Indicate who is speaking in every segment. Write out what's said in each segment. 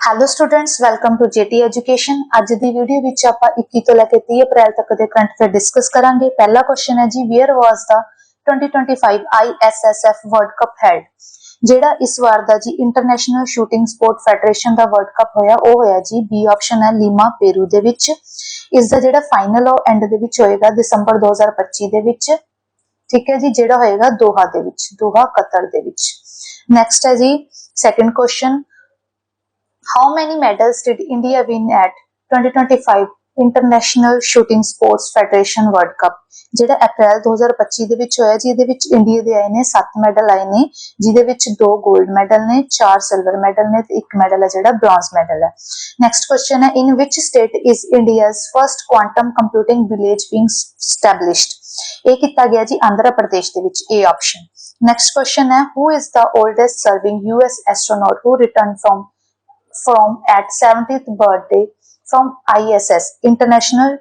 Speaker 1: Hello students welcome to GT education ਅੱਜ ਦੀ video ਵਿੱਚ ਆਪਾਂ 21 ਤੋਂ ਲੈ ਕੇ 30 ਅਪ੍ਰੈਲ ਤੱਕ ਦੇ ਕਰੰਟ ਅਫੇਅਰ ਡਿਸਕਸ ਕਰਾਂਗੇ। ਪਹਿਲਾ ਕੁਐਸਚਨ ਹੈ ਜੀ where was the 2025 ISSF world cup held ਜਿਹੜਾ ਇਸ ਵਾਰ ਦਾ ਜੀ ਇੰਟਰਨੈਸ਼ਨਲ ਸ਼ੂਟਿੰਗ ਸਪੋਰਟ ਫੈਡਰੇਸ਼ਨ ਦਾ ਵਰਲਡ ਕੱਪ ਹੋਇਆ, ਉਹ ਹੋਇਆ ਜੀ ਬੀ ਆਪਸ਼ਨ ਹੈ ਲੀਮਾ ਪੇਰੂ ਦੇ ਵਿੱਚ। ਇਸ ਦਾ ਜਿਹੜਾ ਫਾਈਨਲ ਉਹ ਐਂਡ ਦੇ ਵਿੱਚ ਹੋਏਗਾ, ਦਸੰਬਰ 2025 ਦੇ ਵਿੱਚ। ਠੀਕ ਹੈ ਜੀ, ਜਿਹੜਾ ਹੋਏਗਾ ਦੋਹਾ ਦੇ ਵਿੱਚ, ਦੋਹਾ ਕਤਰ ਦੇ ਵਿੱਚ। ਨੈਕਸਟ ਹੈ ਜੀ second question How many medals did India win at 2025 International Shooting Sports Federation World Cup? ਜਿਹੜਾ ਅਪ੍ਰੈਲ 2025 ਦੇ ਵਿੱਚ ਹੋਇਆ ਜਿਹਦੇ ਵਿੱਚ ਇੰਡੀਆ ਦੇ ਆਏ ਨੇ 7 ਮੈਡਲ ਆਏ ਨੇ, ਜਿਹਦੇ ਵਿੱਚ 2 골ਡ ਮੈਡਲ ਨੇ 4 ਸਿਲਵਰ ਮੈਡਲ ਨੇ ਤੇ 1 ਮੈਡਲ ਹੈ ਜਿਹੜਾ ਬ੍ਰੌਂਜ਼ ਮੈਡਲ ਹੈ। ਨੈਕਸਟ ਕੁਐਸਚਨ ਹੈ in which state is India's first quantum computing village being established ਇਹ ਕੀਤਾ ਗਿਆ ਜੀ ਆਂਧਰਾ ਪ੍ਰਦੇਸ਼ ਦੇ ਵਿੱਚ, ਇਹ ਆਪਸ਼ਨ ਨੈਕਸਟ ਕੁਐਸਚਨ ਹੈ who is the oldest serving US astronaut who return from from at 70th birthday from ISS International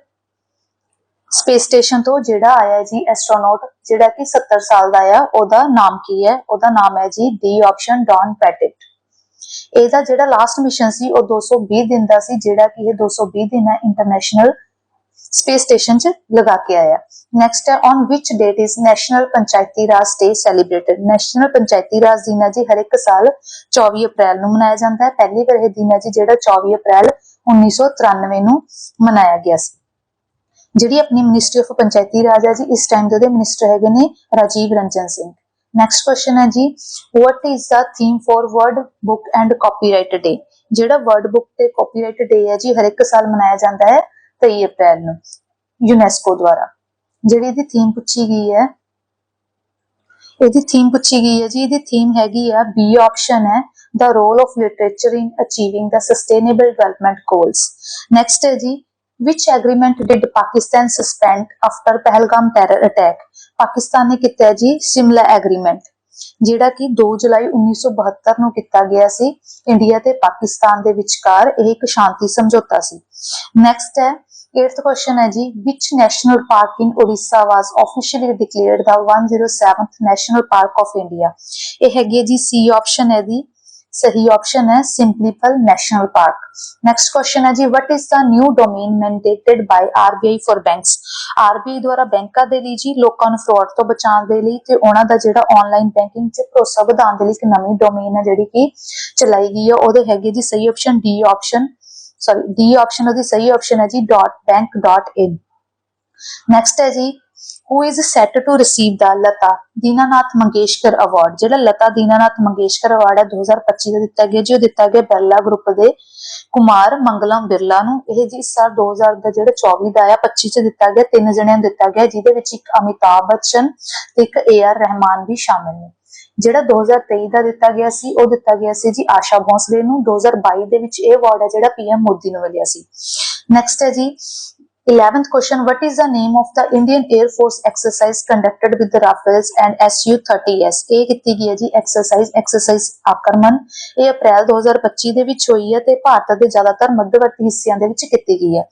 Speaker 1: space station ਤੋਂ ਜਿਹੜਾ ਆਇਆ ਜੀ ਐਸਟ੍ਰੋਨੌਟ ਜਿਹੜਾ ਕਿ 70 ਸਾਲ ਦਾ ਆ, ਉਹਦਾ ਨਾਮ ਕੀ ਹੈ? ਉਹਦਾ ਨਾਮ ਹੈ ਜੀ ਡੀ ਆਪਸ਼ਨ ਡੌਨ ਪੈਟਿਟ ਇਹਦਾ ਜਿਹੜਾ ਲਾਸਟ ਮਿਸ਼ਨ ਸੀ, ਉਹ 220 ਦਿਨ ਦਾ ਸੀ, ਜਿਹੜਾ ਕਿ ਇਹ 220 ਦਿਨ ਹੈ ਇੰਟਰਨੈਸ਼ਨਲ ਸਪੇਸ ਸਟੇਸ਼ਨ 'ਚ ਲਗਾ ਕੇ ਆਇਆ। ਨੈਕਸਟ ਹੈ on which date is national Panchayati Raj day celebrated national ਪੰਚਾਇਤੀ ਰਾਜ ਦਿਨ ਹੈ ਜੀ ਹਰ ਇੱਕ ਸਾਲ 24 ਅਪ੍ਰੈਲ ਨੂੰ ਮਨਾਇਆ ਜਾਂਦਾ ਹੈ। ਪਹਿਲੀ ਵਾਰ ਇਹ ਦਿਨ ਹੈ ਜੀ ਜਿਹੜਾ 24 ਅਪ੍ਰੈਲ 1993 ਨੂੰ ਮਨਾਇਆ ਗਿਆ ਸੀ। ਜਿਹੜੀ ਆਪਣੀ ਮਿਨਿਸਟਰੀ ਆਫ ਪੰਚਾਇਤੀ ਰਾਜ ਹੈ ਜੀ, ਇਸ ਟਾਈਮ ਦੇ ਉਹਦੇ ਮਿਨਿਸਟਰ ਹੈਗੇ ਨੇ ਰਾਜੀਵ ਰੰਜਨ ਸਿੰਘ। ਨੈਕਸਟ ਕੁਐਸਚਨ ਹੈ ਜੀ what is the theme for world book and copyright day ਜਿਹੜਾ ਵਰਡ ਬੁੱਕ ਤੇ ਕਾਪੀਰਾਈਟ ਡੇ ਹੈ ਜੀ, ਹਰ ਇੱਕ ਸਾਲ ਮਨਾਇਆ ਜਾਂਦਾ ਹੈ। 23 ਅਪ੍ਰੈਲ ਨੂੰ, ਯੂਨੈਸਕੋ ਦੁਆਰਾ। ਜਿਹੜੀ ਇਹਦੀ ਥੀਮ ਪੁੱਛੀ ਗਈ ਹੈ, ਇਹਦੀ ਥੀਮ ਪੁੱਛੀ ਗਈ ਹੈ ਜੀ, ਇਹਦੀ ਥੀਮ ਹੈਗੀ ਆ ਬੀ ਆਪਸ਼ਨ ਹੈ, the role of literature in achieving the sustainable development goals. Next ਹੈ ਜੀ, which agreement did pakistan suspend after Pahalgam terror attack? Pakistan ਨੇ ਕੀਤਾ ਜੀ ਸਿਮਲਾ ਐਗਰੀਮੈਂਟ ਜਿਹੜਾ ਕਿ 2 ਜੁਲਾਈ 1972 ਨੂੰ ਕੀਤਾ ਗਿਆ ਸੀ ਇੰਡੀਆ ਤੇ ਪਾਕਿਸਤਾਨ ਦੇ ਵਿਚਕਾਰ ਇਹ ਇੱਕ ਸ਼ਾਂਤੀ ਸਮਝੌਤਾ ਸੀ। ਨੈਕਸਟ ਹੈ 8th question ਹੈ ਜੀ, which national park in Odisha was officially declared the 107th national park of India? ਇਹ ਹੈਗੀ ਜੀ ਸੀ ਆਪਸ਼ਨ ਹੈ ਦੀ ਸਹੀ ਆਪਸ਼ਨ ਹੈ Similipal national park next question ਹੈ ਜੀ, what is the new domain mandated by RBI for banks? RBI ਦੁਆਰਾ ਬੈਂਕਾਂ ਦੇ ਲਈ ਜੀ, ਲੋਕਾਂ ਨੂੰ ਫਰਾਡ ਤੋਂ ਬਚਾਉਣ ਦੇ ਲਈ ਤੇ ਉਹਨਾਂ ਦਾ ਜਿਹੜਾ ਆਨਲਾਈਨ ਬੈਂਕਿੰਗ 'ਚ ਭਰੋਸਾ ਵਧਾਉਣ ਦੇ ਲਈ ਇੱਕ ਨਵੀਂ ਡੋਮੇਨ ਹੈ ਜਿਹੜੀ ਕਿ ਚਲਾਈ ਗਈ ਹੈ। ਉਹਦੇ ਹੈਗੇ ਜੀ, ਸਹੀ option D option sorry D option ਉਹਦੀ ਸਹੀ ਆਪਸ਼ਨ ਹੈ ਜੀ .bank.in ਨੈਕਸਟ ਹੈ ਜੀ, who is set to receive the Lata, Dinanath Mangeshkar award ਜਿਹੜਾ ਲਤਾ ਦੀਨਾਨਾਥ ਮੰਗੇਸ਼ਕਰ ਅਵਾਰਡ ਹੈ 2025 ਦਾ ਦਿੱਤਾ ਗਿਆ ਜੀ, ਉਹ ਦਿੱਤਾ ਗਿਆ ਬਿਰਲਾ ਗਰੁੱਪ ਦੇ ਕੁਮਾਰ ਮੰਗਲਮ ਬਿਰਲਾ ਨੂੰ। ਇਹ ਜੀ ਇਸ ਸਾਲ 2000 ਦਾ ਜਿਹੜਾ 24 ਦਾ ਆਇਆ 25 ਚ ਦਿੱਤਾ ਗਿਆ, ਤਿੰਨ ਜਣਿਆਂ ਨੂੰ ਦਿੱਤਾ ਗਿਆ, ਜਿਹਦੇ ਵਿੱਚ ਇੱਕ ਅਮਿਤਾਭ ਬੱਚਨ ਤੇ ਇੱਕ ਏ ਆਰ ਰਹਿਮਾਨ ਵੀ ਸ਼ਾਮਿਲ ਨੇ। ਜਿਹੜਾ 2023 ਦਾ ਦਿੱਤਾ ਗਿਆ ਸੀ, ਉਹ ਦਿੱਤਾ ਗਿਆ ਸੀ ਜੀ ਆਸ਼ਾ ਭੋਸਲੇ ਨੂੰ। 2022 ਦੇ ਵਿੱਚ ਇਹ ਅਵਾਰਡ ਹੈ ਜਿਹੜਾ ਪੀਐਮ ਮੋਦੀ ਨੂੰ ਮਿਲਿਆ ਸੀ। ਨੈਕਸਟ ਹੈ ਜੀ 11th question What is the name of the Indian Air Force exercise conducted with the Rafales and SU-30S? ਇਹ ਕੀਤੀ ਗਈ ਹੈ ਜੀ ਐਕਸਰਸਾਈਜ਼ ਐਕਸਰਸਾਈਜ਼ ਆਕਰਮਨ ਇਹ ਅਪ੍ਰੈਲ 2025 ਦੇ ਵਿੱਚ ਹੋਈ ਹੈ ਤੇ ਭਾਰਤ ਦੇ ਜ਼ਿਆਦਾਤਰ ਮੱਧਵਰਤੀ ਹਿੱਸਿਆਂ ਦੇ ਵਿੱਚ ਕੀਤੀ ਗਈ ਹੈ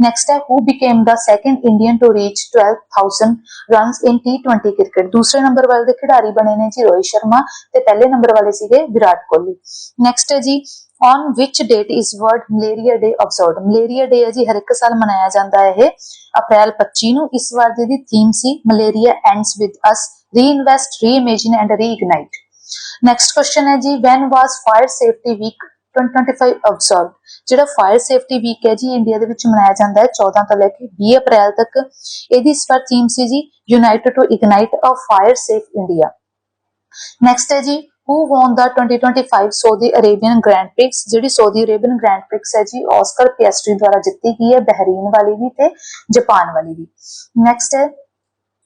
Speaker 1: ਨੈਕਸਟ ਹੈ who became the second Indian to reach 12000 runs in T20 cricket ਦੂਸਰੇ ਨੰਬਰ ਵਾਲੇ ਦੇ ਖਿਡਾਰੀ ਬਣੇ ਨੇ ਜੀ ਰੋਹਿਤ ਸ਼ਰਮਾ ਤੇ ਪਹਿਲੇ ਨੰਬਰ ਵਾਲੇ ਸੀਗੇ ਵਿਰਾਟ ਕੋਹਲੀ ਨੈਕਸਟ ਹੈ ਜੀ on which date is world malaria day observed malaria day ਹੈ ਜੀ ਹਰ ਇੱਕ ਸਾਲ ਮਨਾਇਆ ਜਾਂਦਾ ਹੈ ਇਹ ਅਪ੍ਰੈਲ 25 ਨੂੰ ਇਸ ਵਾਰ ਦੀ ਦੀ theme C malaria ends with us reinvest reimagine and reignite next question ਹੈ ਜੀ when was fire safety week 2025 observed ਜਿਹੜਾ ਫਾਇਰ ਸੇਫਟੀ ਵੀਕ ਹੈ ਜੀ ਇੰਡੀਆ ਦੇ ਵਿੱਚ ਮਨਾਇਆ ਜਾਂਦਾ ਹੈ 14 ਤੋਂ ਲੈ ਕੇ 20 ਅਪ੍ਰੈਲ ਤੱਕ ਇਹਦੀ ਇਸ ਵਾਰ ਥੀਮ ਸੀ ਜੀ united to ignite a fire safe India next ਹੈ ਜੀ who won the 2025 Saudi Arabian Grand Prix, ਜਿਹੜੀ ਸਾਊਦੀ ਅਰੇਬੀਅਨ ਗ੍ਰੈਂਡ ਪ੍ਰਿਕਸ ਹੈ ਜੀ ਆਸਕਰ ਪਿਆਸਟਰੀ ਦੁਆਰਾ ਜਿੱਤੀ ਗਈ ਹੈ ਬਹਿਰੀਨ ਵਾਲੀ ਵੀ ਤੇ ਜਾਪਾਨ ਵਾਲੀ ਵੀ। ਨੈਕਸਟ ਹੈ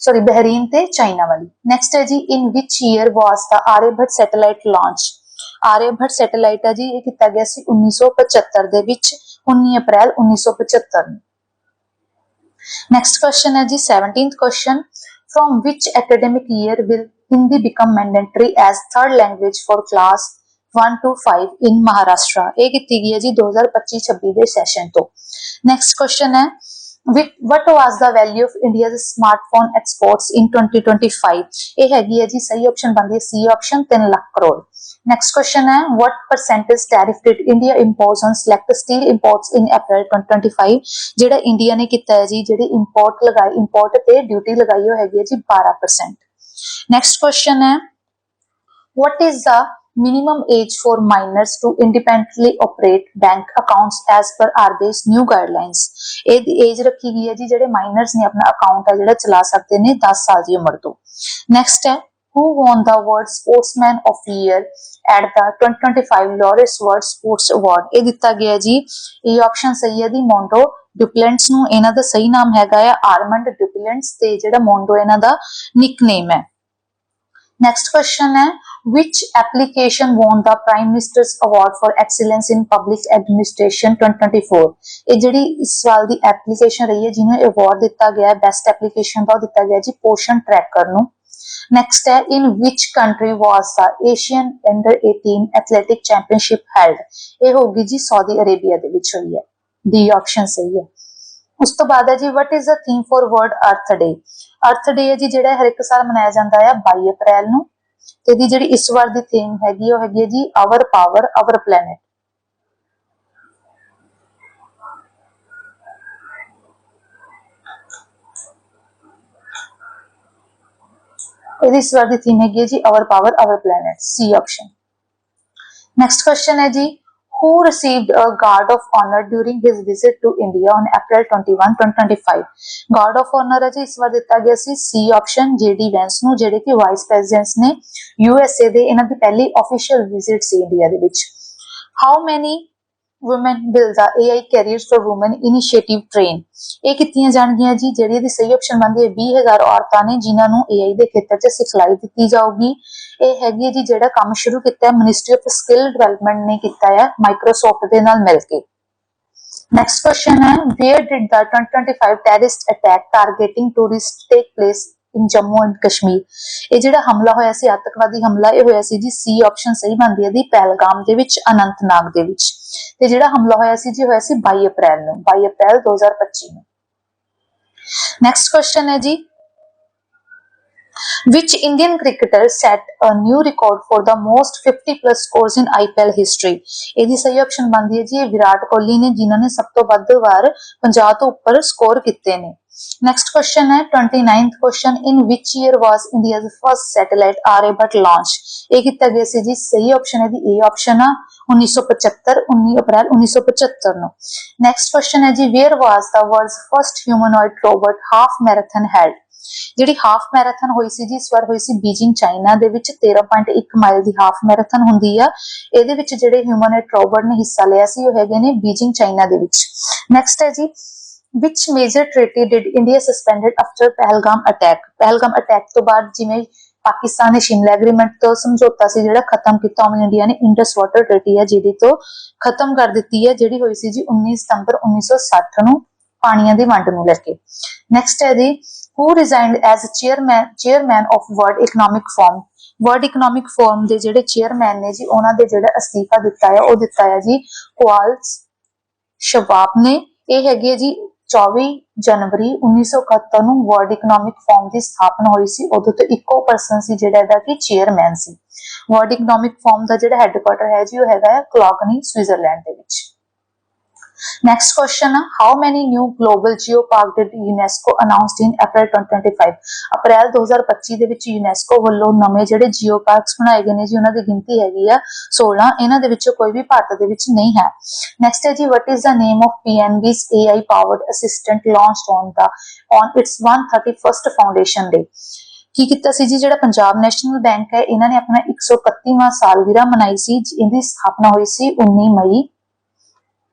Speaker 1: ਸੌਰੀ ਬਹਿਰੀਨ ਤੇ ਚਾਈਨਾ ਵਾਲੀ। ਨੈਕਸਟ ਹੈ ਜੀ in which year was the Aryabhata satellite launch Aryabhata satellite ਹੈ ਜੀ, ਇਹ ਕੀਤਾ ਗਿਆ ਸੀ 1975 ਦੇ ਵਿੱਚ 19 ਅਪ੍ਰੈਲ 1975 ਨੂੰ। ਨੈਕਸਟ ਕੁਐਸਚਨ ਹੈ ਜੀ 17th question from which academic year will Hindi become mandatory as third language for class 1 to 5 in Maharashtra ਇਹ ਕੀਤੀ ਗਈ ਹੈ ਜੀ 2025-26 ਦੇ ਸੈਸ਼ਨ ਤੋਂ ਨੈਕਸਟ ਕੁਐਸਚਨ ਹੈ With- What was the value of India's smartphone exports in 2025? ਇਹ ਹੈਗੀ ਹੈ ਜੀ ਸਹੀ ਆਪਸ਼ਨ ਬਣਦੀ ਹੈ C option 3 lakh crore next question ਹੈ what percentage tariff did India impose on select steel imports in April 2025 ਜਿਹੜਾ ਇੰਡੀਆ ਨੇ ਕੀਤਾ ਹੈ ਜੀ ਜਿਹੜੀ ਇੰਪੋਰਟ ਲਗਾਈ ਇੰਪੋਰਟ ਤੇ ਡਿਊਟੀ ਲਗਾਈ ਉਹ ਹੈਗੀ ਹੈ ਜੀ 12% ਨੈਕਸਟ ਕੁਐਸਚਨ ਹੈ what is the minimum age for minors to independently operate bank accounts as per RBI's new guidelines ਇਹ ਏਜ ਰੱਖੀ ਗਈ ਹੈ ਜੀ ਜਿਹੜੇ ਮਾਈਨਰਸ ਨੇ ਆਪਣਾ ਅਕਾਊਂਟ ਹੈ ਜਿਹੜਾ ਚਲਾ ਸਕਦੇ ਨੇ 10 ਸਾਲ ਦੀ ਉਮਰ ਤੋਂ ਨੈਕਸਟ ਹੈ who won the world sportsman of the year at the 2025 Laureus World Sports Award ਇਹ ਦਿੱਤਾ ਗਿਆ ਜੀ ਇਹ ਆਪਸ਼ਨ ਸਹੀ ਹੈ ਦੀ ਮੌਂਡੋ ਡਿਪਲੈਂਟਸ ਨੂੰ ਇਹਨਾਂ ਦਾ ਸਹੀ ਨਾਮ ਹੈਗਾ ਆ ਆਰਮੰਡ ਡਿਪਲੈਂਟਸ ਤੇ ਜਿਹੜਾ ਮੌਂਡੋ ਇਹਨਾਂ ਦਾ ਨਿਕਨੇਮ ਹੈ Next question ਹੈ which application won the Prime Minister's Award for Excellence in Public Administration 2024 ਇਹ ਜਿਹੜੀ ਇਸ ਸਾਲ ਦੀ ਐਪਲੀਕੇਸ਼ਨ ਰਹੀ ਹੈ ਜਿਹਨੂੰ ਅਵਾਰਡ ਦਿੱਤਾ ਗਿਆ ਹੈ ਬੈਸਟ ਐਪਲੀਕੇਸ਼ਨ ਦਾ ਉਹ ਦਿੱਤਾ ਗਿਆ ਜੀ ਪੋਸ਼ਨ ਟਰੈਕਰ ਨੂੰ ਨੈਕਸਟ ਹੈ in which country was the Asian Under 18 Athletic Championship held ਇਹ ਹੋਗੀ ਜੀ ਸਾਊਦੀ ਅਰੇਬੀਆ ਦੇ ਵਿੱਚ ਹੋਈ ਹੈ ਦੀ ਆਪਸ਼ਨ ਸਹੀ ਹੈ ਉਸ ਤੋਂ ਬਾਅਦ ਹੈ ਜੀ what is the theme for world earth day ਅਰਥ ਡੇ ਹੈ ਜੀ, ਜਿਹੜਾ ਹਰ ਇੱਕ ਸਾਲ ਮਨਾਇਆ ਜਾਂਦਾ ਹੈ 22 ਅਪ੍ਰੈਲ ਨੂੰ। ਤੇ ਦੀ ਜਿਹੜੀ ਇਸ ਵਾਰ ਦੀ ਥੀਮ ਹੈਗੀ ਉਹ ਹੈਗੀ ਹੈ ਜੀ ਆਵਰ ਪਾਵਰ ਆਵਰ ਪਲੈਨਟ ਇਹਦੀ ਇਸ ਵਾਰ ਦੀ ਥੀਮ ਹੈਗੀ ਹੈ ਜੀ our power our planet C option next question ਹੈ ਜੀ who received a Guard of Honor during his visit to India on April 21, 2025. Guard of Honor ਅਜੇ ਇਸ ਵਾਰ ਦਿੱਤਾ ਗਿਆ ਸੀ ਸੀ ਆਪਸ਼ਨ ਜੇਡੀ ਵੈਂਸ ਨੂੰ ਜਿਹੜੇ ਕਿ ਵਾਈਸ ਪ੍ਰੈਜ਼ੀਡੈਂਟਸ ਨੇ ਯੂਐਸਏ ਦੇ ਇਹਨਾਂ ਦੀ ਪਹਿਲੀ ਅਫੀਸ਼ੀਅਲ ਵਿਜ਼ਿਟ ਸੀ ਇੰਡੀਆ ਦੇ ਵਿੱਚ how many women build the AI careers for women initiative train ਇਹ ਕੀਤੀਆਂ ਜਾਣਗੀਆਂ ਜੀ ਜਿਹੜੀ ਇਹਦੀ ਸਹੀ ਆਪਸ਼ਨ ਬਣਦੀ ਹੈ 20000 ਔਰਤਾਂ ਨੇ ਜਿਨ੍ਹਾਂ ਨੂੰ AI ਦੇ ਖੇਤਰ 'ਚ ਸਿਖਲਾਈ ਦਿੱਤੀ ਜਾਊਗੀ ਇਹ ਹੈਗੀ ਹੈ ਜੀ ਜਿਹੜਾ ਕੰਮ ਸ਼ੁਰੂ ਕੀਤਾ ਹੈ ਮਿਨਿਸਟਰੀ ਆਫ ਸਕਿੱਲ ਡਿਵੈਲਪਮੈਂਟ ਨੇ ਕੀਤਾ ਹੈ ਮਾਈਕਰੋਸਾਫਟ ਦੇ ਨਾਲ ਮਿਲ ਕੇ Next question है where did the 2025 terrorist attack targeting tourists take place in Jammu and Kashmir ਇਹ ਜਿਹੜਾ ਹਮਲਾ ਹੋਇਆ ਸੀ, ਆਤੰਕਵਾਦੀ ਹਮਲਾ, ਇਹ ਹੋਇਆ ਸੀ ਜੀ ਸੀ ਆਪਸ਼ਨ ਸਹੀ ਬਣਦੀ ਹੈ ਦੀ ਪਹਿਲਗਾਮ ਦੇ ਵਿੱਚ, ਅਨੰਤਨਾਗ ਦੇ ਵਿੱਚ। ਤੇ ਜਿਹੜਾ ਹਮਲਾ ਹੋਇਆ ਸੀ ਜੀ ਹੋਇਆ ਸੀ 22 ਅਪ੍ਰੈਲ ਨੂੰ 22 ਅਪ੍ਰੈਲ 2025 ਨੂੰ। ਨੈਕਸਟ ਕੁਐਸਚਨ ਹੈ ਜੀ। Which Indian cricketer set a new record for the most 50 plus scores in IPL history? ਇਹਦੀ ਸਹੀ ਆਪਸ਼ਨ ਬਣਦੀ ਹੈ ਜੀ, ਇਹ ਵਿਰਾਟ ਕੋਹਲੀ ਨੇ, ਜਿਨ੍ਹਾਂ ਨੇ ਸਭ ਤੋਂ ਵੱਧ ਵਾਰ 50 ਤੋਂ ਉੱਪਰ ਸਕੋਰ ਕੀਤੇ ਨੇ। ਨੈਕਸਟ ਕੁਐਸਚਨ ਹੈ 29th question in which year was India's first satellite Aryabhat launch ਇਹ ਕੀਤਾ ਗਿਆ ਸੀ ਜੀ, ਸਹੀ ਆਪਸ਼ਨ ਹੈ ਦੀ ਇਹ ਆਪਸ਼ਨ ਆ 1975 19 ਅਪ੍ਰੈਲ 1975 ਨੂੰ। ਨੈਕਸਟ ਕੁਐਸਚਨ ਹੈ ਜੀ, where was the world's first humanoid robot half marathon held? ਜਿਹੜੀ ਹਾਫ ਮੈਰਾਥਨ ਹੋਈ ਸੀ ਜੀ, ਇਸ ਵਾਰ ਹੋਈ ਸੀ ਬੀਜਿੰਗ ਚਾਈਨਾ ਦੇ ਵਿੱਚ 13.1 ਮਾਈਲ ਦੀ ਹਾਫ ਮੈਰਾਥਨ ਹੁੰਦੀ ਆ। ਇਹਦੇ ਵਿੱਚ ਜਿਹੜੇ ਹਿਊਮਨਿਟ ਰੋਬੋਟ ਨੇ ਹਿੱਸਾ ਲਿਆ ਸੀ, ਉਹ ਹੈਗੇ ਨੇ ਬੀਜਿੰਗ ਚਾਈਨਾ ਦੇ ਵਿੱਚ। ਨੈਕਸਟ ਹੈ ਜੀ which major treaty did India suspended after Pahalgam attack? Pahalgam attack ਤੋਂ ਬਾਅਦ ਜਿਵੇਂ ਪਾਕਿਸਤਾਨ ਨੇ ਸ਼ਿਮਲਾ ਐਗਰੀਮੈਂਟ ਤੋਂ ਸਮਝੌਤਾ ਸੀ ਜਿਹੜਾ ਖਤਮ ਕੀਤਾ, ਉਵੇਂ ਇੰਡੀਆ ਨੇ ਇੰਡਸ ਵਾਟਰ ਟ੍ਰੀਟੀ ਹੈ ਜਿਹਦੀ ਤੋਂ ਖਤਮ ਕਰ ਦਿੱਤੀ ਹੈ, ਜਿਹੜੀ ਹੋਈ ਸੀ ਜੀ 19 ਸਤੰਬਰ 1960 ਨੂੰ ਪਾਣੀਆਂ ਦੀ ਵੰਡ ਨੂੰ ਲੈ ਕੇ। ਨੈਕਸਟ ਹੈ ਜੀ, who resigned as chairman chairman of world economic forum? World economic forum ਦੇ ਜਿਹੜੇ ਚੇਅਰਮੈਨ ਨੇ ਜੀ, ਉਹਨਾਂ ਦੇ ਜਿਹੜਾ ਅਸਤੀਫਾ ਦਿੱਤਾ ਹੈ, ਉਹ ਦਿੱਤਾ ਹੈ ਜੀ ਕੁਆਲਸ ਸ਼ਵਾਬ ਨੇ। ਇਹ ਹੈਗੀ ਹੈ ਜੀ 24 ਜਨਵਰੀ 1971 ਨੂੰ ਵਰਲਡ ਇਕਨੋਮਿਕ ਫੋਰਮ ਦੀ ਸਥਾਪਨਾ ਹੋਈ ਸੀ। ਉਦੋਂ ਤੋਂ ਇੱਕੋ ਪਰਸਨ ਸੀ ਜਿਹੜਾ ਇਹਦਾ ਕਿ ਚੇਅਰਮੈਨ ਸੀ। ਵਰਲਡ ਇਕਨੋਮਿਕ ਫੋਰਮ ਦਾ ਜਿਹੜਾ ਹੈੱਡਕੁਆਟਰ ਹੈ ਜੀ, ਉਹ ਹੈਗਾ ਹੈ ਕਲੌਗਨੀ ਸਵਿਟਜ਼ਰਲੈਂਡ ਦੇ ਵਿੱਚ। Next question ਹੈ how many new global geopark did UNESCO announced in April 2025 April 2025 ਦੇ ਵਿੱਚ UNESCO ਵੱਲੋਂ ਨਵੇਂ ਜਿਹੜੇ geoparks ਬਣਾਏ ਗਏ ਨੇ ਜੀ ਉਹਨਾਂ ਦੀ ਗਿਣਤੀ ਹੈਗੀ ਆ 16 ਇਹਨਾਂ ਦੇ ਵਿੱਚੋਂ ਕੋਈ ਵੀ ਭਾਰਤ ਦੇ ਵਿੱਚ ਨਹੀਂ ਹੈ Next ਹੈ ਜੀ what is the name of PNB's AI powered assistant launched on the on its 131st foundation day ਕੀ ਕੀਤਾ ਸੀ ਜੀ ਜਿਹੜਾ ਪੰਜਾਬ ਨੈਸ਼ਨਲ ਬੈਂਕ ਹੈ ਇਹਨਾਂ ਨੇ ਆਪਣਾ 131ਵਾਂ ਸਾਲਗਿਰਾ ਮਨਾਈ ਸੀ ਇਹਦੀ ਸਥਾਪਨਾ ਹੋਈ ਸੀ 19 ਮਈ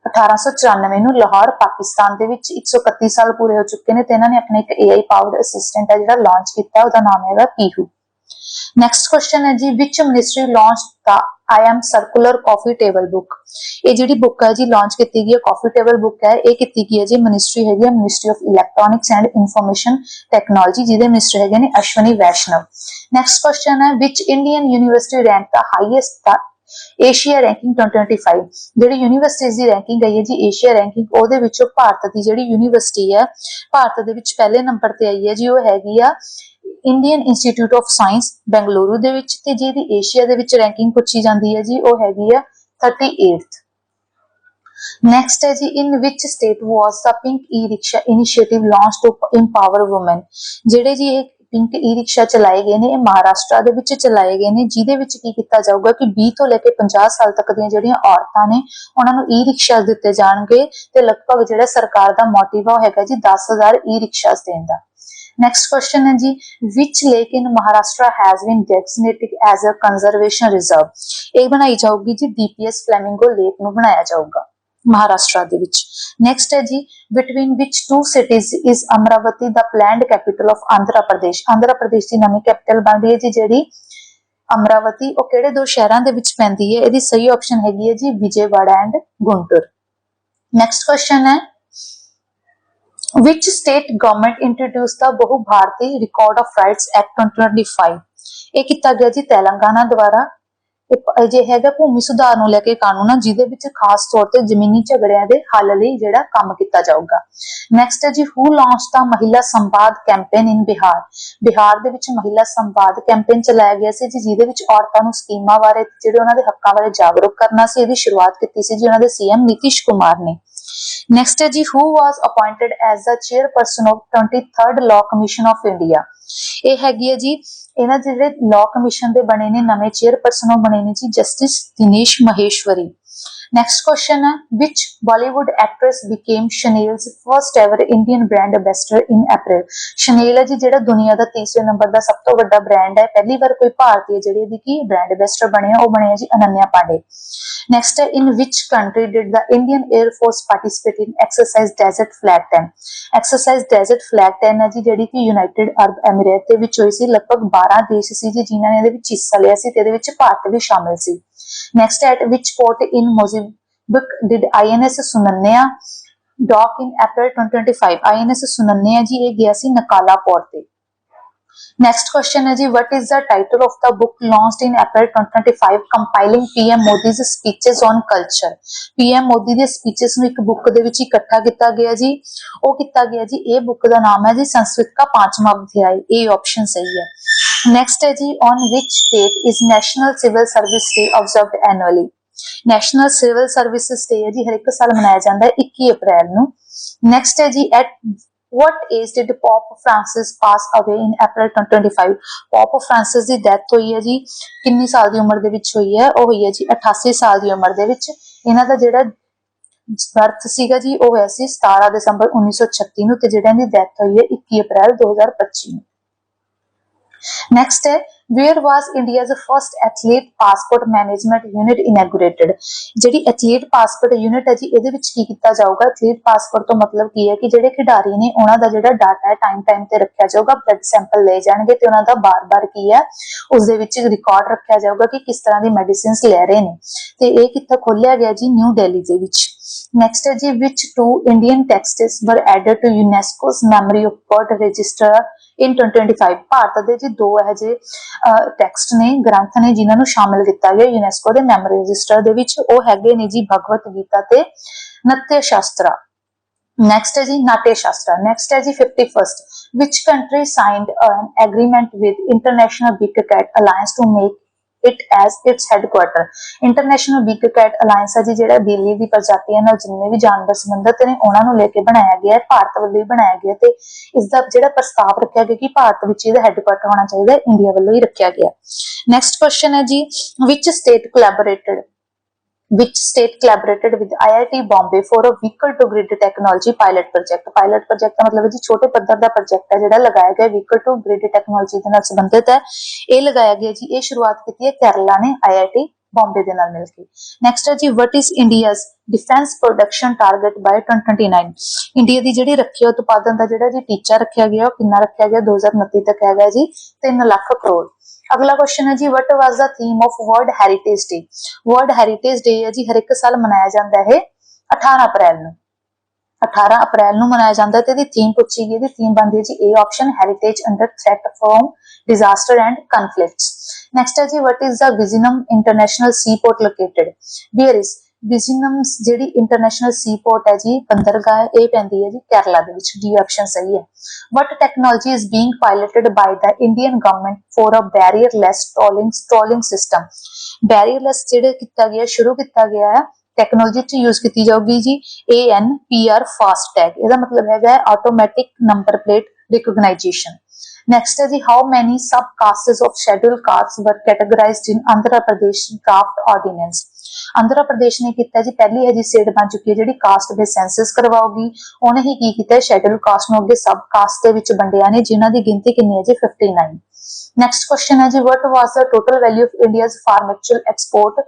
Speaker 1: 1894 ਨੂੰ ਲਾਹੌਰ, ਪਾਕਿਸਤਾਨ ਦੇ ਵਿੱਚ 131 ਸਾਲ ਪੂਰੇ ਹੋ ਚੁੱਕੇ ਨੇ ਤੇ ਇਹਨਾਂ ਨੇ ਆਪਣਾ ਇੱਕ AI ਪਾਵਰਡ ਅਸਿਸਟੈਂਟ ਹੈ ਜਿਹੜਾ ਲਾਂਚ ਕੀਤਾ, ਉਹਦਾ ਨਾਮ ਹੈਗਾ ਪੀਹੂ ਨੈਕਸਟ ਕੁਐਸਚਨ ਹੈ ਜੀ which ministry launch the I am circular coffee table book ਇਹ ਜਿਹੜੀ ਬੁੱਕ ਹੈ ਜੀ ਲਾਂਚ ਕੀਤੀ ਗਈ ਹੈ ਕਾਫੀ ਟੇਬਲ ਬੁੱਕ ਹੈ, ਇਹ ਕੀਤੀ ਗਈ ਹੈ ਜੀ ਮਿਨਿਸਟਰੀ ਹੈਗੀ ਹੈ ministry of electronics and information technology ਜਿਹਦੇ ਮਿਨਿਸਟਰ ਹੈਗੇ ਨੇ ਅਸ਼ਵਨੀ ਵੈਸ਼ਨਵ। ਨੈਕਸਟ ਕੁਐਸਚਨ ਹੈ which Indian university rank the highest Asia ranking 2025 ਜਿਹੜੀ ਯੂਨੀਵਰਸਿਟੀਜ਼ ਦੀ ਰੈਂਕਿੰਗ ਆਈ ਹੈ ਜੀ ਏਸ਼ੀਆ ਰੈਂਕਿੰਗ ਉਹਦੇ ਵਿੱਚੋਂ ਭਾਰਤ ਦੀ ਜਿਹੜੀ ਯੂਨੀਵਰਸਿਟੀ ਹੈ, ਭਾਰਤ ਦੇ ਵਿੱਚ ਪਹਿਲੇ ਨੰਬਰ ਤੇ ਆਈ ਹੈ ਜੀ, ਉਹ ਹੈਗੀ ਆ Indian institute of science Bengaluru ਦੇ ਵਿੱਚ। ਤੇ ਜਿਹਦੀ ਏਸ਼ੀਆ ਦੇ ਵਿੱਚ ਰੈਂਕਿੰਗ ਪੁੱਛੀ ਜਾਂਦੀ ਹੈ ਜੀ, ਉਹ ਹੈਗੀ ਆ 38th ਨੈਕਸਟ ਹੈ ਜੀ in which state was the pink e rickshaw initiative launch to empower women ਜਿਹੜੇ ਜੀ ਇਹ ਪਿੰਕ ਈ ਰਿਕਸ਼ਾ ਚਲਾਏ ਗਏ ਨੇ, ਇਹ ਮਹਾਰਾਸ਼ਟਰ ਦੇ ਵਿੱਚ ਚਲਾਏ ਗਏ ਨੇ, ਜਿਹਦੇ ਵਿੱਚ ਕੀ ਕੀਤਾ ਜਾਊਗਾ ਕਿ 20 ਤੋਂ ਲੈ ਕੇ 50 ਸਾਲ ਤੱਕ ਦੀਆਂ ਜਿਹੜੀਆਂ ਔਰਤਾਂ ਨੇ, ਉਹਨਾਂ ਨੂੰ ਈ ਰਿਕਸ਼ਾ ਦਿੱਤੇ ਜਾਣਗੇ ਤੇ ਲਗਭਗ ਜਿਹੜਾ ਸਰਕਾਰ ਦਾ ਮੋਟਿਵ ਆ ਉਹ ਹੈਗਾ ਜੀ 10000 ਈ ਰਿਕਸ਼ਾ ਦੇਣ ਦਾ। ਨੈਕਸਟ ਕੁਐਸਚਨ ਹੈ ਜੀ, which lake in maharashtra has been designated as a conservation reserve? ਇਹ ਬਣਾਈ ਜਾਊਗੀ ਜੀ ਡੀਪੀਐਸ ਫਲੈਮਿੰਗੋ ਲੇਕ ਨੂੰ ਬਣਾਇਆ ਜਾਊਗਾ। ਮਹਾਰਾਸ਼ਟਰ ਦੇ ਵਿੱਚ। ਨੈਕਸਟ ਹੈ ਜੀ, between which two cities is Amaravati the planned capital of Andhra Pradesh Andhra Pradesh ਦੀ ਨਵੀਂ ਕੈਪੀਟਲ ਬਣ ਰਹੀ ਹੈ ਜੀ ਜਿਹੜੀ ਅਮਰਾਵਤੀ ਉਹ ਕਿਹੜੇ ਦੋ ਸ਼ਹਿਰਾਂ ਦੇ ਵਿੱਚ ਪੈਂਦੀ ਹੈ? ਇਹਦੀ ਸਹੀ ਆਪਸ਼ਨ ਹੈਗੀ ਹੈ ਜੀ Vijayawada and Guntur. Next question ਹੈ, which state government introduced the ਬਹੁ ਭਾਰਤੀ record of rights act 2025 ਇਹ ਕੀਤਾ ਗਿਆ ਜੀ ਤੇਲੰਗਾਨਾ ਦੁਆਰਾ। ਜੇ ਹੈਗਾ ਭੂਮੀ ਸੁਧਾਰ ਨੂੰ ਲੈ ਕੇ ਕਾਨੂੰਨ ਆ, ਜਿਹਦੇ ਵਿੱਚ ਖਾਸ ਤੌਰ ਤੇ ਜ਼ਮੀਨੀ ਝਗੜਿਆਂ ਦੇ ਹੱਲ ਲਈ ਜਿਹੜਾ ਕੰਮ ਕੀਤਾ ਜਾਊਗਾ। ਨੈਕਸਟ ਹੈ ਜੀ ਹੂ ਲਾਂਚ ਦਾ ਮਹਿਲਾ ਸੰਵਾਦ ਕੈਂਪੇਨ ਇਨ ਬਿਹਾਰ ਬਿਹਾਰ ਦੇ ਵਿੱਚ ਮਹਿਲਾ ਸੰਵਾਦ ਕੈਂਪੇਨ ਚਲਾਇਆ ਗਿਆ ਸੀ ਜੀ, ਜਿਹਦੇ ਵਿੱਚ ਔਰਤਾਂ ਨੂੰ ਸਕੀਮਾਂ ਬਾਰੇ, ਜਿਹੜੇ ਉਹਨਾਂ ਦੇ ਹੱਕਾਂ ਬਾਰੇ ਜਾਗਰੂਕ ਕਰਨਾ ਸੀ, ਇਹਦੀ ਸ਼ੁਰੂਆਤ ਕੀਤੀ ਸੀ ਜੀ ਉਹਨਾਂ ਦੇ ਸੀਐਮ ਨਿਤਿਸ਼ ਕੁਮਾਰ ਨੇ। ਨੈਕਸਟ ਹੈ ਜੀ who was appointed as the chairperson of 23rd law commission of India ਇਹ ਹੈਗੀ ਹੈ ਜੀ ਇਹਨਾਂ ਜਿਹੜੇ ਲਾਅ ਕਮਿਸ਼ਨ ਦੇ ਬਣੇ ਨੇ, ਨਵੇਂ ਚੇਅਰਪਰਸਨ ਉਹ ਬਣੇ ਨੇ ਜੀ justice Dinesh Maheshwari next question ਹੈ which Bollywood actress became Chanel's first ever Indian brand ambassador in April Chanel ਹੈ ਜੀ ਜਿਹੜਾ ਦੁਨੀਆ ਦਾ ਤੀਸਰੇ ਨੰਬਰ ਦਾ ਸਭ ਤੋਂ ਵੱਡਾ ਬ੍ਰਾਂਡ ਹੈ ਪਹਿਲੀ ਵਾਰ ਕੋਈ ਭਾਰਤੀ ਜਿਹੜੀ ਦੀ ਕੀ ਬ੍ਰਾਂਡ ਐਂਬੈਸਡਰ ਬਣੇ ਉਹ ਬਣੇ ਜੀ ਅਨੰਨਿਆ ਪਾਂਡੇ ਨੈਕਸਟ ਹੈ in which country did the Indian air force participate in exercise desert flag 10 exercise desert flag 10 ਹੈ ਜੀ ਜਿਹੜੀ ਕਿ ਯੂਨਾਈਟਿਡ ਅਰਬ ਐਮੀਰੇਟ ਦੇ ਵਿੱਚ ਹੋਈ ਸੀ ਲਗਭਗ 12 ਦੇਸ਼ ਸੀ ਜੀ ਜਿਨ੍ਹਾਂ ਨੇ ਇਹਦੇ ਵਿੱਚ ਹਿੱਸਾ ਲਿਆ ਸੀ ਤੇ ਇਹਦੇ ਵਿੱਚ ਭਾਰਤ ਵੀ ਸ਼ਾਮਿਲ ਸੀ Next, at which port in Mozambique did INS Sunanya dock in April 2025? INS Sunanya ਜੀ ਇਹ ਗਿਆ ਸੀ ਨਕਾਲਾ ਪੋਰਟ ਤੇ ਨੈਕਸਟ ਕੁਐਸਚਨ ਹੈ ਜੀ what is the title of the book launched in April 2025 compiling PM Modi's speeches on culture PM Modi ਦੇ speeches ਨੂੰ ਇੱਕ ਬੁੱਕ ਦੇ ਵਿੱਚ ਇਕੱਠਾ ਕੀਤਾ ਗਿਆ ਜੀ ਉਹ ਕੀਤਾ ਗਿਆ ਜੀ ਇਹ ਬੁੱਕ ਦਾ ਨਾਮ ਹੈ ਜੀ ਸੰਸਕ੍ਰਿਤ ਦਾ ਪਾਂਚਵਾਂ ਅਧਿਆਇ ਇਹ ਆਪਸ਼ਨ ਸਹੀ ਹੈ Next ਹੈ ਜੀ, on which date is National Civil Service Day observed annually? National civil services day ਹੈ ਜੀ, ਹਰ ਇੱਕ ਸਾਲ ਮਨਾਇਆ ਜਾਂਦਾ ਹੈ 21 ਅਪ੍ਰੈਲ ਨੂੰ। ਨੈਕਸਟ ਹੈ ਜੀ, at what age did Pope Francis pass away in April 2025 Pope Francis ਦੀ ਡੈਥ ਹੋਈ ਹੈ ਜੀ, ਕਿੰਨੀ ਸਾਲ ਦੀ ਉਮਰ ਦੇ ਵਿੱਚ ਹੋਈ ਹੈ? ਉਹ ਹੋਈ ਹੈ ਜੀ 88 ਸਾਲ ਦੀ ਉਮਰ ਦੇ ਵਿੱਚ। ਇਹਨਾਂ ਦਾ ਜਿਹੜਾ ਬਰਥ ਸੀਗਾ ਜੀ, ਉਹ ਹੋਇਆ ਸੀ 17 ਦਸੰਬਰ 1936 ਨੂੰ ਤੇ ਜਿਹੜਾ ਇਹਦੀ ਡੈਥ ਹੋਈ ਹੈ 21 ਅਪ੍ਰੈਲ 2025 ਨੂੰ। Next ਹੈ where was India's first athlete passport management unit inaugurated? ਜਿਹੜੀ athlete passport unit ਹੈ ਜੀ, ਇਹਦੇ ਵਿੱਚ ਕੀ ਕੀਤਾ ਜਾਊਗਾ? athlete passport ਤੋਂ ਮਤਲਬ ਕੀ ਹੈ ਕਿ ਜਿਹੜੇ ਖਿਡਾਰੀ ਨੇ ਉਹਨਾਂ ਦਾ ਜਿਹੜਾ ਡਾਟਾ ਹੈ ਟਾਈਮ ਟਾਈਮ ਤੇ ਰੱਖਿਆ ਜਾਊਗਾ ਬਲੱਡ ਸੈਂਪਲ ਲਏ ਜਾਣਗੇ ਤੇ ਉਹਨਾਂ ਦਾ ਬਾਰ-ਬਾਰ ਕੀ ਹੈ ਉਸ ਦੇ ਵਿੱਚ ਰਿਕਾਰਡ ਰੱਖਿਆ ਜਾਊਗਾ ਕਿ ਕਿਸ ਤਰ੍ਹਾਂ ਦੀ ਮੈਡੀਸਿਨਸ ਲੈ ਰਹੇ ਨੇ। ਤੇ ਇਹ ਕਿੱਥੇ ਖੋਲਿਆ ਗਿਆ ਜੀ? ਨਿਊ ਦਿੱਲੀ ਦੇ ਵਿੱਚ। Next ਹੈ ਜੀ which two Indian texts were added to UNESCO's Memory of Bird Register in 2025 Bharat ਦੇ ਜੀ ਦੋ ਇਹ ਜੇ ਟੈਕਸਟ ਨੇ ਗ੍ਰੰਥ ਨੇ ਜਿਨ੍ਹਾਂ ਨੂੰ ਸ਼ਾਮਿਲ ਕੀਤਾ ਗਿਆ ਯੂਨੈਸਕੋ ਦੇ ਮੈਮੋਰੀ ਰਜਿਸਟਰ ਦੇ ਵਿੱਚ ਉਹ ਹੈਗੇ ਨੇ ਜੀ ਭਗਵਤ ਗੀਤਾ ਤੇ ਨਤਯ ਸ਼ਾਸਤਰਾ ਨੈਕਸਟ ਹੈ ਜੀ ਨਾਟਯ ਸ਼ਾਸਤਰਾ ਨੈਕਸਟ ਹੈ ਜੀ 51st which country signed an agreement with international big cat alliance to make it as its headquarter. International big cat alliance ਹੈ ਜੀ, ਜਿਹੜਾ ਬਿੱਲੀ ਦੀ ਪ੍ਰਜਾਤੀਆਂ ਨਾਲ ਜਿੰਨੇ ਵੀ ਜਾਨਵਰ ਸੰਬੰਧਿਤ ਨੇ, ਉਹਨਾਂ ਨੂੰ ਲੈ ਕੇ ਬਣਾਇਆ ਗਿਆ ਹੈ, ਭਾਰਤ ਵੱਲੋਂ ਹੀ ਬਣਾਇਆ ਗਿਆ ਤੇ ਇਸ ਦਾ ਜਿਹੜਾ ਪ੍ਰਸਤਾਵ ਰੱਖਿਆ ਗਿਆ ਕਿ ਭਾਰਤ ਵਿੱਚ ਇਹਦਾ ਹੈੱਡਕੁਆਰਟਰ ਹੋਣਾ ਚਾਹੀਦਾ ਹੈ ਇੰਡੀਆ ਵੱਲੋਂ ਹੀ ਰੱਖਿਆ ਗਿਆ ਨੈਕਸਟ ਕੁਐਸਚਨ ਹੈ ਜੀ which state collaborated? Which state collaborated with IIT Bombay for a vehicle to grid technology pilot project pilot project ਦਾ ਮਤਲਬ ਹੈ ਜੀ ਛੋਟੇ ਪੱਧਰ ਦਾ ਪ੍ਰੋਜੈਕਟ ਹੈ ਜਿਹੜਾ ਲਗਾਇਆ ਗਿਆ vehicle to grid technology ਦੇ ਨਾਲ ਸੰਬੰਧਿਤ ਹੈ ਇਹ ਲਗਾਇਆ ਗਿਆ ਜੀ ਇਹ ਸ਼ੁਰੂਆਤ ਕੀਤੀ ਹੈ ਕੇਰਲਾ ਨੇ IIT ਬੰਬੇ ਦੇ ਨਾਲ ਮਿਲ ਕੇ। ਨੈਕਸਟ ਹੈ ਜੀ, what is India's defense production target by 2029 India ਦੀ ਜਿਹੜੀ ਰੱਖਿਆ ਉਤਪਾਦਨ ਦਾ ਜਿਹੜਾ ਜੀ ਟੀਚਾ ਰੱਖਿਆ ਗਿਆ, ਉਹ ਕਿੰਨਾ ਰੱਖਿਆ ਗਿਆ? 2029 ਤੱਕ ਹੈਗਾ ਜੀ 3 ਲੱਖ ਕਰੋੜ। ਅਗਲਾ ਕੁਐਸਚਨ ਹੈ ਜੀ, what was the theme of world heritage day? World heritage day ਹੈ ਜੀ, ਹਰ ਇੱਕ ਸਾਲ ਮਨਾਇਆ ਜਾਂਦਾ ਹੈ 18 ਅਪ੍ਰੈਲ ਨੂੰ। 18 ਅਪ੍ਰੈਲ ਨੂੰ ਮਨਾਇਆ ਜਾਂਦਾ ਹੈ ਤੇ ਇਹਦੀ ਥੀਮ ਪੁੱਛੀ ਗਈ, ਇਹਦੀ ਥੀਮ ਬਣਦੀ ਹੈ ਜੀ, A option heritage under threat from disaster and conflicts next ਹੈ ਜੀ, what is the Vizhinjam international seaport located where is Vizhinjam ਜਿਹੜੀ ਇੰਟਰਨੈਸ਼ਨਲ ਸੀਪੋਰਟ ਹੈ ਜੀ, ਬੰਦਰਗਾਹ ਇਹ ਪੈਂਦੀ ਹੈ ਜੀ, ਕੇਰਲਾ ਦੇ ਵਿੱਚ ਡੀ ਆਪਸ਼ਨ ਸਹੀ ਹੈ। What technology is being piloted by the indian government for a barrierless tolling tolling system? Barrierless ਜਿਹੜੇ ਕੀਤਾ ਗਿਆ, ਸ਼ੁਰੂ ਕੀਤਾ ਗਿਆ ਹੈ ਟੈਕਨੋਲੋਜੀ ਚ ਯੂਜ਼ ਕੀਤੀ ਜਾਊਗੀ ਜੀ ANPR ਫਾਸਟ ਟੈਗ ਇਹਦਾ ਮਤਲਬ ਹੈਗਾ automatic number plate recognition next ਹੈ ਜੀ how many sub castes of schedule caste were categorised in Andhra Pradesh draft ordinance Andhra Pradesh ਨੇ ਕੀਤਾ ਜੀ, ਪਹਿਲੀ ਹੈ ਜੀ ਸਟੇਟ ਬਣ ਚੁੱਕੀ ਹੈ ਜਿਹੜੀ ਕਾਸਟ ਦੇ ਸੈਂਸਸ ਕਰਵਾਉਗੀ ਉਹਨੇ ਹੀ ਕੀ ਕੀਤਾ ਸ਼ੈਡਿਊਲ ਕਾਸਟ ਨੂੰ ਅੱਗੇ ਸਬ ਕਾਸਟ ਦੇ ਵਿੱਚ ਵੰਡਿਆ ਨੇ, ਜਿਨ੍ਹਾਂ ਦੀ ਗਿਣਤੀ ਕਿੰਨੀ ਹੈ ਜੀ 59 ਨੈਕਸਟ ਕੁਐਸਚਨ ਹੈ ਜੀ, what was the total value of india's pharmaceutical export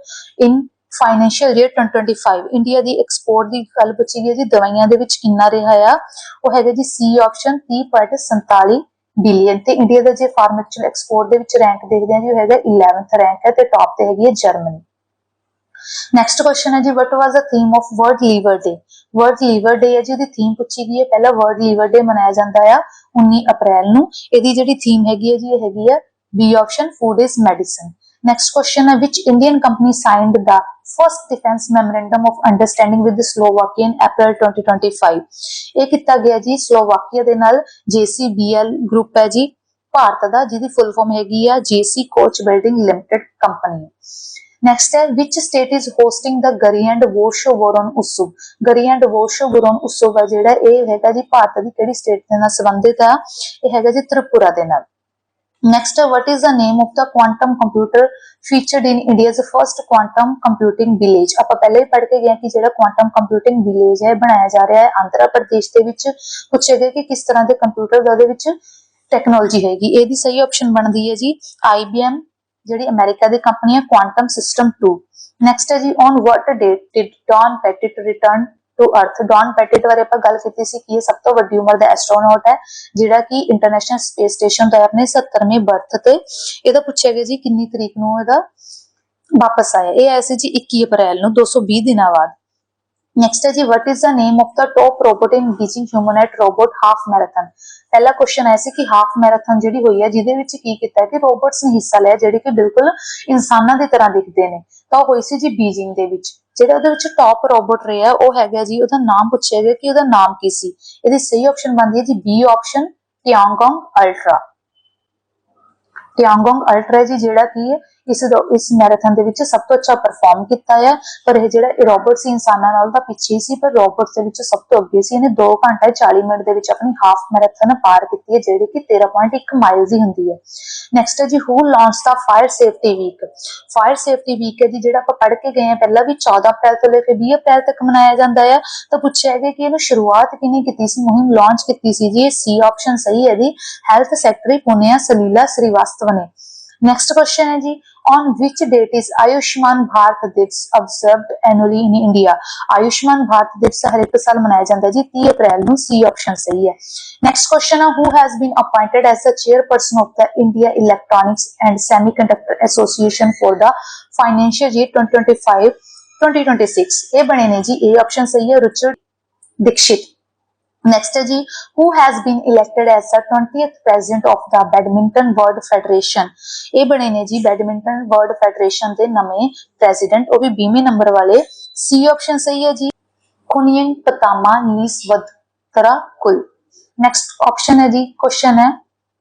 Speaker 1: in financial year 2025 India the export ਦੀ ਗੱਲ ਪੁੱਛੀ ਗਈ ਹੈ ਜੀ, ਦਵਾਈਆਂ ਦੇ ਵਿੱਚ ਕਿੰਨਾ ਰਿਹਾ ਆ? ਉਹ ਹੈਗਾ ਜੀ ਸੀ ਆਪਸ਼ਨ 30.47 ਬਿਲੀਅਨ ਤੇ ਇੰਡੀਆ ਦਾ ਜੇ ਫਾਰਮਾਸਿਊਟੀਕਲ ਐਕਸਪੋਰਟ ਦੇ ਵਿੱਚ ਰੈਂਕ ਦੇਖਦੇ ਹਾਂ ਜੀ, ਉਹ ਹੈਗਾ 11th ਰੈਂਕ ਹੈ ਤੇ ਟਾਪ ਤੇ ਹੈਗੀ ਹੈ ਜਰਮਨੀ ਨੈਕਸਟ ਕੁਐਸਚਨ ਹੈ ਜੀ, what was the theme of world liver day world liver day ਹੈ ਜੀ ਉਹਦੀ ਥੀਮ ਪੁੱਛੀ ਗਈ ਹੈ। ਪਹਿਲਾ ਵਰਲਡ ਲੀਵਰ ਡੇ ਮਨਾਇਆ ਜਾਂਦਾ ਆ 19 ਅਪ੍ਰੈਲ ਨੂੰ। ਇਹਦੀ ਜਿਹੜੀ ਥੀਮ ਹੈਗੀ ਹੈ ਜੀ, ਇਹ ਹੈਗੀ ਹੈ B option food is medicine Next question Which Indian company signed the first defense memorandum of understanding with Slovakia in April 2025? ਇਹ ਕੀਤਾ ਗਿਆ ਜੀ ਸਲੋਵਾਕੀਆ ਦੇ ਨਾਲ JCBL ਗਰੁੱਪ ਹੈ ਜੀ ਭਾਰਤ ਦਾ ਜਿਹਦੀ ਫੁੱਲ ਫਾਰਮ ਹੈਗੀ ਆ JC coach building limited company next ਹੈ which state is hosting the ਗਰੀਐਂਡ ਵੋਰਸ਼ੋ ਵੋਰਨ ਉਸੂ ਗਰੀਐਂਡ ਵੋਰਸ਼ੋ ਵੋਰਨ ਉਸੂ ਦਾ ਜਿਹੜਾ ਇਹ ਹੈਗਾ ਜੀ ਭਾਰਤ ਦੀ ਕਿਹੜੀ ਸਟੇਟ ਦੇ ਨਾਲ ਸੰਬੰਧਿਤ ਆ ਇਹ ਹੈਗਾ ਜੀ ਤ੍ਰਿਪੁਰਾ ਦੇ ਨਾਲ Next, what is the name of the quantum computer featured in India's first quantum computing village? ਆਪਾਂ ਪਹਿਲੇ ਹੀ ਪੜ੍ਹ ਕੇ ਗਏ ਕਿ ਜਿਹੜਾ quantum computing village ਹੈ ਬਣਾਇਆ ਜਾ ਰਿਹਾ ਹੈ ਆਂਧਰਾ ਪ੍ਰਦੇਸ਼ ਦੇ ਵਿੱਚ। ਪੁੱਛਿਆ ਗਿਆ ਕਿ ਕਿਸ ਤਰ੍ਹਾਂ ਦੇ ਕੰਪਿਊਟਰ ਦਾ ਉਹਦੇ ਵਿੱਚ ਟੈਕਨੋਲੋਜੀ ਹੈਗੀ। ਇਹਦੀ ਸਹੀ ਆਪਸ਼ਨ ਬਣਦੀ ਹੈ ਜੀ IBM ਜਿਹੜੀ ਅਮਰੀਕਾ ਦੀ ਕੰਪਨੀ ਹੈ ਕੁਆਂਟਮ ਸਿਸਟਮ 2 ਨੈਕਸਟ ਹੈ ਜੀ on what date did Don Pettit return to Earth, Don Pettit ਬਾਰੇ ਆਪਾਂ ਗੱਲ ਕੀਤੀ ਸੀ ਕਿ ਇਹ ਸਭ ਤੋਂ ਵੱਡੀ ਉਮਰ ਦਾ ਐਸਟ੍ਰੋਨੌਟ ਹੈ, ਜਿਹੜਾ ਕਿ ਇੰਟਰਨੈਸ਼ਨਲ ਸਪੇਸ ਸਟੇਸ਼ਨ ਤੋਂ ਆਪਣੇ 70ਵੇਂ ਬਰਥ ਤੇ। ਇਹਦਾ ਪੁੱਛਿਆ ਗਿਆ ਜੀ ਕਿੰਨੀ ਤਰੀਕ ਨੂੰ ਇਹਦਾ ਵਾਪਸ ਆਇਆ। ਇਹ ਆਇਆ ਸੀ ਜੀ 21 ਅਪ੍ਰੈਲ ਨੂੰ 220 ਦਿਨਾਂ ਬਾਅਦ। ਨੈਕਸਟ ਹੈ ਜੀ, what is the name of the top robot in Beijing humanoid robot half marathon? ਪਹਿਲਾ ਕੁਐਸਚਨ ਆਇਆ ਸੀ ਕਿ ਹਾਫ ਮੈਰਾਥਨ ਜਿਹੜੀ ਹੋਈ ਹੈ, ਜਿਹਦੇ ਵਿੱਚ ਕੀ ਕੀਤਾ ਕਿ ਰੋਬੋਟਸ ਨੇ ਹਿੱਸਾ ਲਿਆ, ਜਿਹੜੇ ਕਿ ਬਿਲਕੁਲ ਇਨਸਾਨਾਂ ਦੀ ਤਰ੍ਹਾਂ ਦਿਖਦੇ ਨੇ। ਤਾਂ ਉਹ ਹੋਈ ਸੀ ਜੀ ਬੀਜਿੰਗ ਦੇ ਵਿੱਚ। ਜਿਹੜਾ ਉਹਦੇ ਵਿੱਚ ਟੌਪ ਰੋਬੋਟ ਰਿਹਾ, ਉਹ ਹੈਗਾ ਜੀ, ਉਹਦਾ ਨਾਮ ਪੁੱਛਿਆ ਗਿਆ ਕਿ ਉਹਦਾ ਨਾਮ ਕੀ ਸੀ। ਇਹਦੀ ਸਹੀ ਆਪਸ਼ਨ ਬਣਦੀ ਹੈ ਜੀ B option Tiangong ultra Tiangong ultra ਜੀ, ਜਿਹੜਾ ਕੀ ਹੈ ਇਸ ਦਾ- ਇਸ ਮੈਰਾਥਨ ਦੇ ਵਿੱਚ ਸਭ ਤੋਂ ਅੱਛਾ ਪਰਫਾਰਮ ਕੀਤਾ ਹੈ ਪਰ ਇਹ ਜਿਹੜਾ ਰੋਬੋਟ ਸੀ, ਇਨਸਾਨਾਂ ਨਾਲ ਤਾਂ ਪਿੱਛੇ ਸੀ, ਪਰ ਰੋਬੋਟ ਦੇ ਵਿੱਚ ਸਭ ਤੋਂ ਅੱਗੇ ਸੀ। ਇਹਨੇ 2 ਘੰਟੇ 40 ਮਿੰਟ ਦੇ ਵਿੱਚ ਆਪਣੀ ਹਾਫ ਮੈਰਾਥਨ ਪਾਰ ਕੀਤੀ ਹੈ, ਜਿਹੜੀ ਕਿ 13.1 ਮਾਈਲ ਦੀ ਹੁੰਦੀ ਹੈ। ਨੈਕਸਟ ਹੈ ਜੀ who launch the fire safety week fire safety week ਹੈ ਜੀ, ਜਿਹੜਾ ਆਪਾਂ ਪੜ੍ਹ ਕੇ ਗਏ ਹਾਂ, ਪਹਿਲਾਂ ਵੀ 14 ਅਪ੍ਰੈਲ ਤੋਂ ਲੈ ਕੇ 20 ਅਪ੍ਰੈਲ ਤੱਕ ਮਨਾਇਆ ਜਾਂਦਾ ਹੈ ਤਾਂ ਪੁੱਛਿਆ ਗਿਆ ਕਿ ਇਹਨੂੰ ਸ਼ੁਰੂਆਤ ਕਿਹਨੇ ਕੀਤੀ ਸੀ, ਮੁਹਿੰਮ ਲਾਂਚ ਕੀਤੀ ਸੀ ਜੀ? ਸੀ ਆਪਸ਼ਨ ਸਹੀ ਹੈ ਜੀ। ਹੈਲਥ ਸੈਕਟਰੀ ਪੁਨਿਆ ਸਲੀਲਾ ਸ੍ਰੀਵਾਸਤਵ ਨੇ। ਨੈਕਸਟ ਕੁਐਸਚਨ ਹੈ ਜੀ on which date is Ayushman Bharat Diwas observed annually in India Ayushman Bharat Diwas ਹਰ ਇੱਕ ਸਾਲ ਮਨਾਇਆ ਜਾਂਦਾ ਜੀ 30 ਅਪ੍ਰੈਲ ਨੂੰ ਸੀ ਆਪਸ਼ਨ ਸਹੀ ਹੈ ਨੈਕਸਟ ਕੁਐਸਚਨ ਹੈ who has been appointed as a chairperson of the India electronics and semiconductor association for the financial year 2025 2026 ਇਹ ਬਣੇ ਨੇ ਜੀ ਇਹ ਆਪਸ਼ਨ ਸਹੀ ਹੈ ਰਿਚਰਡ ਦੀਕਸ਼ਿਤ ਨੈਕਸਟ ਹੈ ਜੀ who has been elected as the 20th president of the badminton world federation ਇਹ ਬਣੇ ਨੇ ਜੀ ਬੈਡਮਿੰਟਨ ਵਰਲਡ ਫੈਡਰੇਸ਼ਨ ਦੇ ਨਵੇਂ ਪ੍ਰੈਜ਼ੀਡੈਂਟ ਉਹ ਵੀ 20ਵੇਂ ਨੰਬਰ ਵਾਲੇ ਸੀ ਆਪਸ਼ਨ ਸਹੀ ਹੈ ਜੀ ਖੁਨੀਨ ਪਤਾਮਾ ਨੀਸਵਦ ਕਰਾ ਕੁਲ ਨੈਕਸਟ ਆਪਸ਼ਨ ਹੈ ਜੀ ਕੁਐਸਚਨ ਹੈ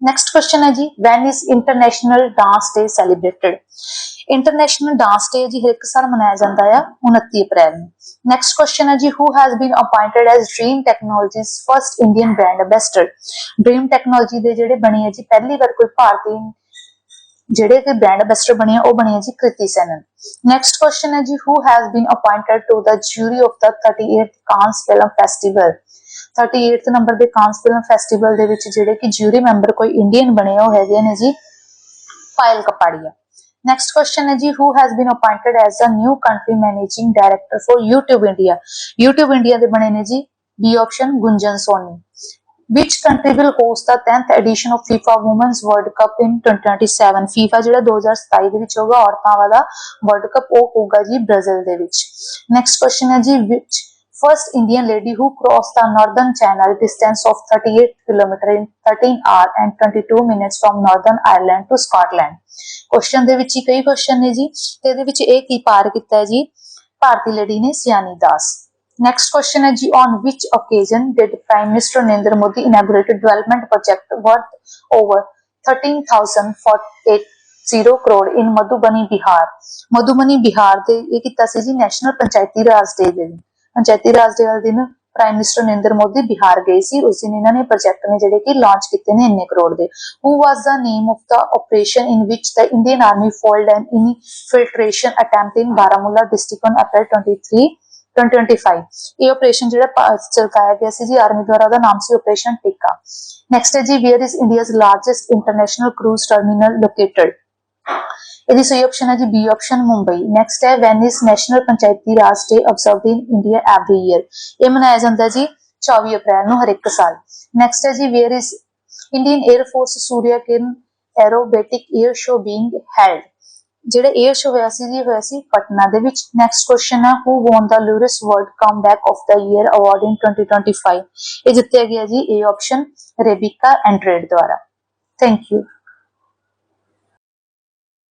Speaker 1: ਨੈਕਸਟ ਕੁਐਸਚਨ ਹੈ ਜੀ when is international dance day celebrated international dance day ਜੀ ਹਰ ਇੱਕ ਸਾਲ ਮਨਾਇਆ ਜਾਂਦਾ ਆ 29 ਅਪ੍ਰੈਲ ਨੂੰ। ਨੈਕਸਟ ਕੁਐਸਚਨ ਹੈ ਜੀ who has been appointed as Dreame Technology's first Indian brand ambassador Dreame Technology ਦੇ ਜਿਹੜੇ ਬਣੇ ਆ ਜੀ, ਪਹਿਲੀ ਵਾਰ ਕੋਈ ਭਾਰਤੀ ਜਿਹੜੇ ਕਿ ਬ੍ਰਾਂਡ ਐਂਬੈਸਡਰ ਬਣੇ ਆ, ਉਹ ਬਣੇ ਆ ਜੀ ਕ੍ਰਿਤੀ ਸੈਨਨ। ਨੈਕਸਟ ਕੁਐਸਚਨ ਹੈ ਜੀ who has been appointed to the jury of the 38th Cannes film festival 38th number ਦੇ ਕਾਂਸ ਫਿਲਮ ਫੈਸਟੀਵਲ ਦੇ ਵਿੱਚ ਜਿਹੜੇ ਕਿ ਜੂਰੀ ਮੈਂਬਰ ਕੋਈ ਇੰਡੀਅਨ ਬਣੇ ਆ, ਉਹ ਹੈਗੇ ਨੇ ਜੀ, ਪਾਇਲ ਕਪਾੜੀਆ। ਨੈਕਸਟ ਕੁਐਸਚਨ ਹੈ ਜੀ who has been appointed as a new country managing director for YouTube India YouTube India ਦੇ ਬਣੇ ਨੇ ਜੀ B option Gunjan Soni which country will host the 10th edition of FIFA Women's World Cup in 2027 FIFA ਜਿਹੜਾ 2027 ਦੇ ਵਿੱਚ ਹੋਗਾ ਔਰਤਾਂ ਵਾਲਾ ਵਰਲਡ ਕੱਪ ਉਹ ਹੋਊਗਾ ਜੀ ਬ੍ਰਾਜ਼ੀਲ ਦੇ ਵਿੱਚ ਨੈਕਸਟ ਕੁਐਸਚਨ ਹੈ ਜੀ which first Indian lady who crossed the Northern Channel distance of 38 km in 13 hours and 22 minutes from Northern Ireland to Scotland. Question ਦੇ ਵਿੱਚ ਹੀ ਕਈ ਕੁਐਸਚਨ ਨੇ ਜੀ ਤੇ ਇਹਦੇ ਵਿੱਚ ਇਹ ਕੀ ਪਾਰ ਕੀਤਾ ਹੈ ਜੀ ਭਾਰਤੀ ਲੜੀ ਨੇ ਸਿਆਨੀ ਦਾਸ ਨੈਕਸਟ ਕੁਐਸਚਨ ਹੈ ਜੀ on which occasion did prime minister Narendra Modi inaugurated development project worth over 13048 0 crore in Madhubani Bihar Madhubani Bihar ਦੇ ਇਹ ਕੀਤਾ ਸੀ ਜੀ ਨੈਸ਼ਨਲ ਪੰਚਾਇਤੀ ਰਾਜ ਡੇ ਦੇ ਦਿਨ ਪੰਚਾਇਤੀ ਰਾਜ ਡੇ ਵਾਲੇ ਦਿਨ ਪ੍ਰਾਈਮ ਮਿਨਿਸਟਰ ਨਰਿੰਦਰ ਮੋਦੀ ਬਿਹਾਰ ਗਏ ਸੀ। ਉਸ ਦਿਨ ਇਹਨਾਂ ਨੇ ਪ੍ਰੋਜੈਕਟ ਨੇ ਜਿਹੜੇ ਕਿ ਲਾਂਚ ਕੀਤੇ ਨੇ ਇੰਨੇ ਕਰੋੜ ਦੇ। Who was the name of the operation in which the Indian Army foiled an infiltration attempt in Baramulla district on April 23 2025 ਇਹ ਆਪਰੇਸ਼ਨ ਜਿਹੜਾ ਭਾ- ਚਲਕਾਇਆ ਗਿਆ ਸੀ ਜੀ ਆਰਮੀ ਦੁਆਰਾ ਉਹਦਾ ਨਾਮ ਸੀ ਆਪਰੇਸ਼ਨ ਟਿੱਕਾ ਨੈਕਸਟ ਹੈ ਜੀ where is India's largest international cruise terminal located ਇਹਦੀ ਸਹੀ ਆਪਸ਼ਨ ਹੈ ਜੀ ਬੀ ਆਪਸ਼ਨ ਮੁੰਬਈ। ਨੈਕਸਟ ਹੈ when is national Panchayati Raj day observed in India every year ਇਹ ਮਨਾਇਆ ਜਾਂਦਾ ਜੀ 24 ਅਪ੍ਰੈਲ ਨੂੰ ਹਰ ਇੱਕ ਸਾਲ। ਨੈਕਸਟ ਹੈ ਜੀ where is Indian air force Surya Kiran aerobatic air show being held ਜਿਹੜਾ 에ਅਰ ਸ਼ੋ ਹੋਇਆ ਸੀ ਜੀ, ਹੋਇਆ ਸੀ ਪਟਨਾ ਦੇ ਵਿੱਚ। ਨੈਕਸਟ ਕੁਐਸਚਨ ਹੈ who won the Laureus world comeback of the year award in 2025 ਇਹ ਜਿੱਤਿਆ ਗਿਆ ਜੀ ਏ ਆਪਸ਼ਨ ਰੇਬਿਕਾ ਐਂਡਰੇਡ ਦੁਆਰਾ। Thank you